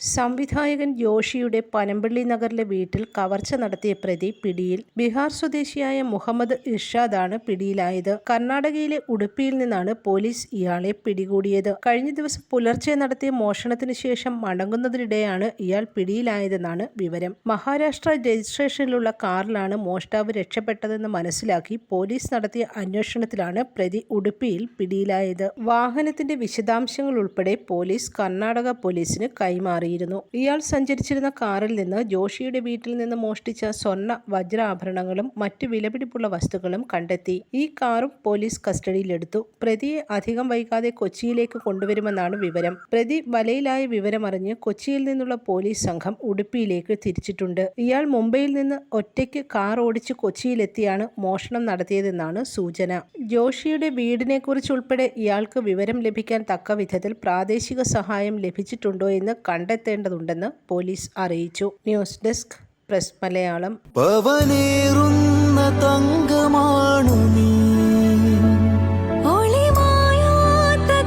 സംവിധായകൻ ജോഷിയുടെ പനമ്പള്ളി നഗറിലെ വീട്ടിൽ കവർച്ച നടത്തിയ പ്രതി പിടിയിൽ ബീഹാർ സ്വദേശിയായ മുഹമ്മദ് ഇർഷാദാണ് പിടിയിലായത്. കർണാടകയിലെ ഉടുപ്പിയിൽ നിന്നാണ് പോലീസ് ഇയാളെ പിടികൂടിയത്. കഴിഞ്ഞ ദിവസം പുലർച്ചെ നടത്തിയ മോഷണത്തിന് ശേഷം മടങ്ങുന്നതിനിടെയാണ് ഇയാൾ പിടിയിലായതെന്നാണ് വിവരം. മഹാരാഷ്ട്ര രജിസ്ട്രേഷനിലുള്ള കാറിലാണ് മോഷ്ടാവ് രക്ഷപ്പെട്ടതെന്ന് മനസ്സിലാക്കി പോലീസ് നടത്തിയ അന്വേഷണത്തിലാണ് പ്രതി ഉടുപ്പിയിൽ പിടിയിലായത്. വാഹനത്തിന്റെ വിശദാംശങ്ങൾ ഉൾപ്പെടെ പോലീസ് കർണാടക പോലീസിന് കൈമാറിയിരുന്നു ഇയാൾ സഞ്ചരിച്ചിരുന്ന കാറിൽ നിന്ന് ജോഷിയുടെ വീട്ടിൽ നിന്ന് മോഷ്ടിച്ച സ്വർണ വജ്രാഭരണങ്ങളും മറ്റു വിലപിടിപ്പുള്ള വസ്തുക്കളും കണ്ടെത്തി. ഈ കാറും പോലീസ് കസ്റ്റഡിയിലെടുത്തു. പ്രതിയെ അധികം വൈകാതെ കൊച്ചിയിലേക്ക് കൊണ്ടുവരുമെന്നാണ് വിവരം. പ്രതി വലയിലായ വിവരമറിഞ്ഞ് കൊച്ചിയിൽ നിന്നുള്ള പോലീസ് സംഘം ഉടുപ്പിയിലേക്ക് തിരിച്ചിട്ടുണ്ട്. ഇയാൾ മുംബൈയിൽ നിന്ന് ഒറ്റയ്ക്ക് കാർ ഓടിച്ച് കൊച്ചിയിലെത്തിയാണ് മോഷണം നടത്തിയതെന്നാണ് സൂചന. ജോഷിയുടെ വീടിനെക്കുറിച്ചുൾപ്പെടെ ഇയാൾക്ക് വിവരം ലഭിക്കാൻ തക്ക വിധത്തിൽ പ്രാദേശിക സഹായം ലഭിച്ചിട്ടുണ്ടോ എന്ന് കണ്ടെത്തേണ്ടതുണ്ടെന്ന് പോലീസ് അറിയിച്ചു. News desk press Malayalam. തങ്കമാണു നീ. ഒളിമായാത്ത